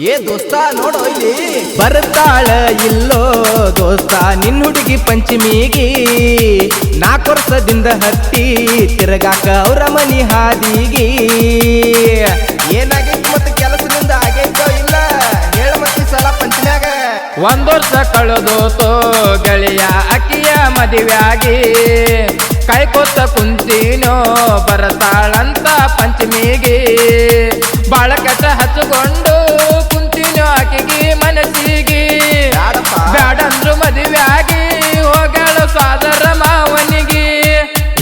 ದೋಸ್ತ ನೋಡೋ ಇಲ್ಲಿ. ಬರ್ತಾಳ ಇಲ್ಲೋ ದೋಸ್ತ ನಿನ್ನ ಹುಡುಗಿ ಪಂಚಮಿಗಿ. ನಾಲ್ಕು ವರ್ಷದಿಂದ ಹತ್ತಿ ತಿರುಗಾಕ ಅವ್ರ ಮನಿ ಹಾದಿಗಿ. ಏನಾಗೈತಿ ಮತ್ತೆ ಕೆಲಸದಿಂದ ಆಗೈತೋ ಇಲ್ಲ? ಹೇಳ ಮತ್ತೆ ಸಲ ಪಂಚಮ್ಯಾಗ. ಒಂದ್ ವರ್ಷ ಕಳೆದೋತೋ ಗೆಳೆಯ ಅಕ್ಕಿಯ ಮದುವೆಯಾಗಿ. ಕೈಕೊತ್ತ ಕುಂತೀನೋ ಬರತಾಳಂತ ಪಂಚಮಿಗೆ. ಬಾಳ ಕೆಟ್ಟ ಹಚ್ಕೊಂಡು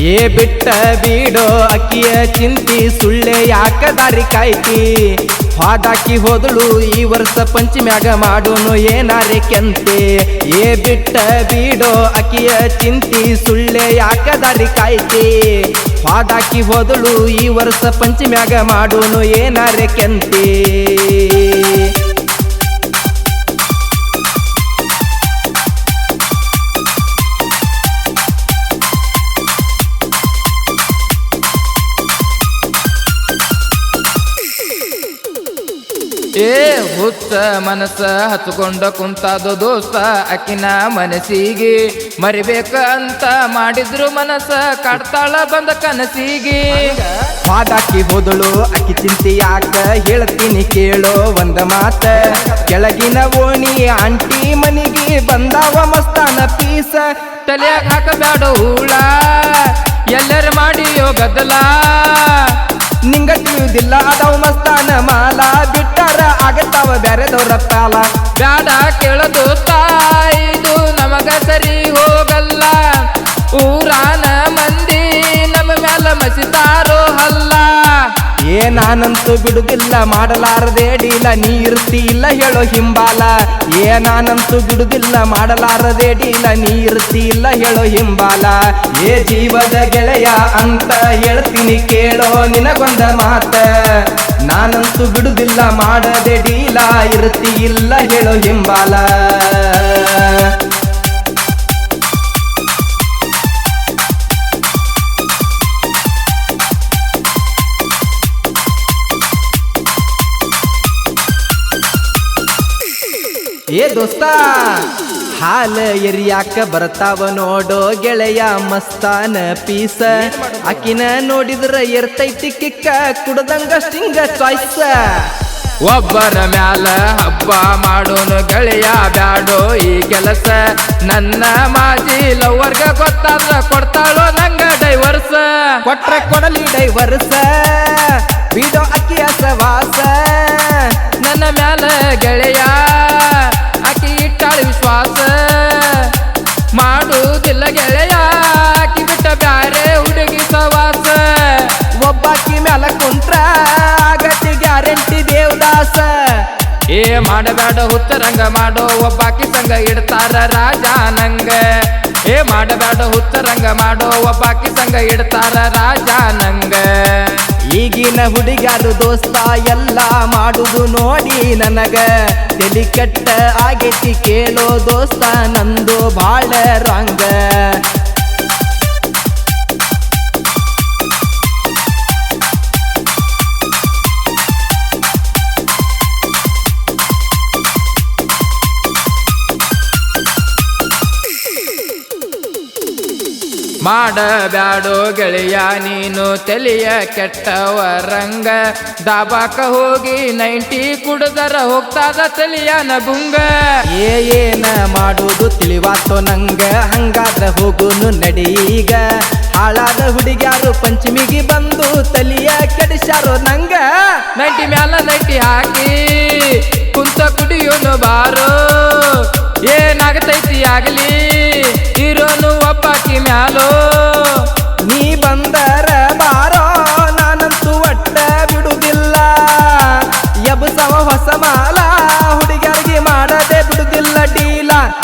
ಏ ಬಿಟ್ಟ ಬೀಡೋ ಅಕ್ಕಿಯ ಚಿಂತಿ ಸುಳ್ಳೆ ಯಾಕ ದಾರಿ ಕಾಯ್ತಿ? ಹಾಡಾಕಿ ಹೋದಳು ಈ ವರ್ಷ ಪಂಚಮ್ಯಾಗ ಮಾಡೋನು ಏನಾರೆ ಕೆಂತೆ? ಏ ಬಿಟ್ಟ ಬೀಡೋ ಅಕ್ಕಿಯ ಚಿಂತಿ ಸುಳ್ಳೆ ಯಾಕ ದಾರಿ ಕಾಯ್ತಿ? ಹಾಡಾಕಿ ಹೋದಳು ಈ ವರ್ಷ ಪಂಚಮ್ಯಾಗ ಮಾಡೋನು ಏನಾರೆ ಕೆಂತೆ? ಮನಸ್ಸ ಹತ್ಕೊಂಡ ಕುಂತಾದು ದೋಸ್ತ ಅಕ್ಕಿನ ಮನಸ್ಸಿಗೆ. ಮರಿಬೇಕ ಅಂತ ಮಾಡಿದ್ರು ಮನಸ್ಸ ಕಾಡ್ತಾಳ ಬಂದ ಕನಸಿಗೆ. ಹಾದಾಕಿ ಹೋದಳು ಅಕ್ಕಿ ಚಿಂತೆ ಯಾಕ? ಹೇಳ್ತೀನಿ ಕೇಳೋ ಒಂದ ಮಾತ. ಕೆಳಗಿನ ಓಣಿ ಆಂಟಿ ಮನಿಗೆ ಬಂದಾವ ಮಸ್ತಾನ ಪೀಸ. ತಲೆಯಾಗ ಹಾಕಬೇಡ ಹೂಳ ಎಲ್ಲರ ಮಾಡಿಯೋ ಗದ್ದಲ. ನಿಂಗ ತಿಳಿಯುವುದಿಲ್ಲ ಅದಾವ ಮಸ್ತಾನ falar ನಾನಂತೂ ಬಿಡುದಿಲ್ಲ, ಮಾಡಲಾರದೆ ಡೀಲ ನೀ ಇರ್ತಿ ಇಲ್ಲ ಹೇಳೋ ಹಿಂಬಾಲ. ಏ, ನಾನಂತೂ ಬಿಡುದಿಲ್ಲ, ಮಾಡಲಾರದೆ ಡೀಲ ನೀ ಇರ್ತಿ ಇಲ್ಲ ಹೇಳೋ ಹಿಂಬಾಲ. ಏ, ಜೀವದ ಗೆಳೆಯ ಅಂತ ಹೇಳ್ತೀನಿ ಕೇಳೋ ನಿನಗೊಂದ ಮಾತ. ನಾನಂತೂ ಬಿಡುದಿಲ್ಲ, ಮಾಡದೆ ಡೀಲ ಇರ್ತಿ ಇಲ್ಲ ಹೇಳೋ ಹಿಂಬಾಲ. ಏ ದೋಸ್ತ ಹಾಲ ಎರಿಯಾಕ ಬರ್ತಾವ ನೋಡೋ ಗೆಳೆಯ ಮಸ್ತಾನ ಪೀಸ. ಆಕಿನ ನೋಡಿದ್ರ ಎರ್ತೈತಿ ಕಿಕ್ಕ ಕುಡ್ದಂಗ ಸ್ಟಿಂಗ ಚಾಯ್ಸ. ಒಬ್ಬರ ಮ್ಯಾಲ ಹಬ್ಬ ಮಾಡೋನು ಗೆಳೆಯ ಬ್ಯಾಡೋ ಈ ಕೆಲಸ. ನನ್ನ ಮಾಜಿ ಲವರ್ಗ ಗೊತ್ತಾದ್ರ ಕೊಡ್ತಾಳೋ ನಂಗ ಡೈವರ್ಸ. ಕೊಟ್ರ ಕೊಡಲಿ ಡೈವರ್ಸ ಬಿಡೋ ಅಕ್ಕಿಯ ಸವಾಸ. ನನ್ನ ಮ್ಯಾಲ ಗೆಳೆಯ ಏ ಮಾಡಬೇಡ ಹುತ್ತರಂಗ ಮಾಡೋ ಒಬ್ಬಾಕಿ ಸಂಗ ಇಡ್ತಾರ ರಾಜ ನಂಗ ಏ ಮಾಡಬೇಡ ಹುತ್ತರಂಗ ಮಾಡೋ ಒಬ್ಬಾಕಿ ಸಂಗ ಇಡ್ತಾರ ರಾಜ ನಂಗ ಈಗಿನ ಹುಡುಗಾರು ದೋಸ್ತ ಎಲ್ಲ ಮಾಡುದು ನೋಡಿ ನನಗ. ತಲಿ ಕೆಟ್ಟ ಆಗೈತಿ ಕೇಳೋ ದೋಸ್ತ ನಂದು ಬಾಳ ರಂಗ. ಮಾಡಬ್ಯಾಡೋ ಗೆಳೆಯ ನೀನು ತಲೆಯ ಕೆಟ್ಟವರಂಗ. ದಾಬಾಕ ಹೋಗಿ ನೈಂಟಿ ಕುಡ್ದರ ಹೋಗ್ತಾದ ತಲಿಯನ ನಗುಂಗ. ಏ ಏನ ಮಾಡೋದು ತಿಳಿವಾತೋ ನಂಗ. ಹಂಗಾದ್ರ ಹೋಗುನು ನಡೀಗ ಹಾಳಾದ ಹುಡುಗ್ಯಾರು ಪಂಚಮಿಗೆ ಬಂದು ತಲಿಯ ಕೆಡಿಸ್ಯಾರೋ ನಂಗ. ನೈಂಟಿ ಮ್ಯಾಲ ನೈಂಟಿ ಹಾಕಿ ಕುಂತ ಕುಡಿಯೋನು ಬಾರೋ. ಏನಾಗತೈತಿ ಆಗಲಿ.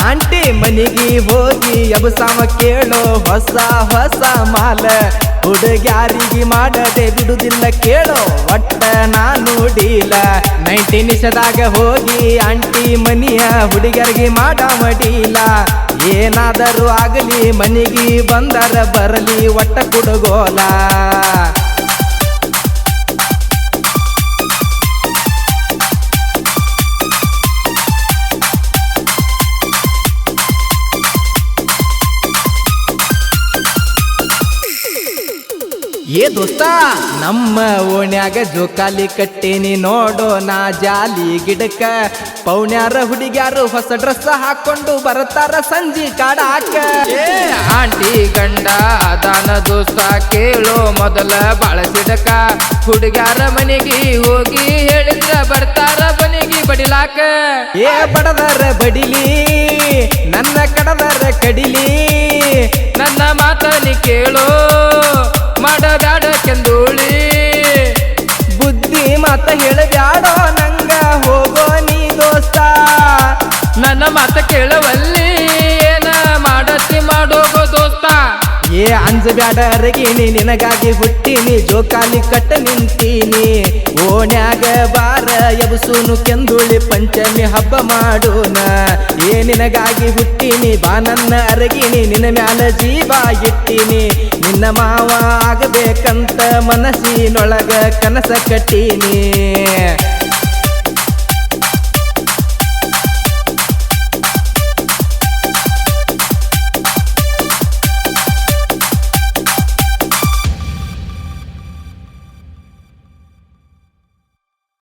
ಆಂಟಿ ಮನಿಗೆ ಹೋಗಿ ಎಬ್ಸವ ಕೇಳೋ ಹೊಸ ಹೊಸ ಮಾಲ ಹುಡುಗ್ಯಾರಿಗೆ ಮಾಡದೆ ಬಿಡುದಿಲ್ಲ ಕೇಳೋ ಒಟ್ಟ ನಾನು ಡೀಲ. ನೈಂಟಿ ನಿಮಿಷದಾಗ ಹೋಗಿ ಆಂಟಿ ಮನಿಯ ಹುಡುಗ್ಯಾರಿಗಿ ಮಾಡ ಮಡೀಲ ಏನಾದರೂ ಆಗಲಿ ಮನಿಗಿ ಬಂದರ ಬರಲಿ ಒಟ್ಟ ಕುಡುಗೋಲ. ದೋಸ್ತ ನಮ್ಮ ಓಣ್ಯಾಗ ಜೋಕಾಲಿ ಕಟ್ಟೇನಿ ನೋಡೋ ನಾ ಜಾಲಿ ಗಿಡಕ್ಕ. ಪೌಣ್ಯಾರ ಹುಡುಗ್ಯಾರು ಹೊಸ ಡ್ರೆಸ್ ಹಾಕೊಂಡು ಬರತಾರ ಸಂಜಿ ಕಾಡಾಕ. ಏ ಆಂಟಿ ಗಂಡ ಅದಾನ ದೋಸ್ತ ಕೇಳೋ ಮೊದಲ ಬಳಸಿದಕ ಹುಡುಗ್ಯಾರ ಮನೆಗೆ ಹೋಗಿ ಹೇಳಿದ್ರ ಬರ್ತಾರ ಮನೆಗೆ ಬಡಿಲಾಕ. ಏ ಬಡದಾರ ಬಡಿಲಿ ನನ್ನ ಕಡದಾರ ಕಡಿಲಿ. ನನ್ನ ಮಾತನಿ ಕೇಳೋ ಅಂಜಬ್ಯಾಡ ಅರಗಿನಿ ನಿನಗಾಗಿ ಹುಟ್ಟಿನಿ, ಜೋಕಾಲಿ ಕಟ್ಟ ನಿಂತೀನಿ. ಓಣ್ಯಾಗ ಬಾರ ಎಬಸೂನು ಕೆಂದುಳಿ ಪಂಚಮಿ ಹಬ್ಬ ಮಾಡೋಣ. ಏ, ನಿನಗಾಗಿ ಹುಟ್ಟಿನಿ, ಬಾ ನನ್ನ ಅರಗಿನಿ ನಿನ್ನ ಮ್ಯಾಲ ಜೀವ ಇಟ್ಟಿನಿ. ನಿನ್ನ ಮಾವ ಆಗಬೇಕಂತ ಮನಸ್ಸಿನೊಳಗ ಕನಸ ಕಟ್ಟೀನಿ.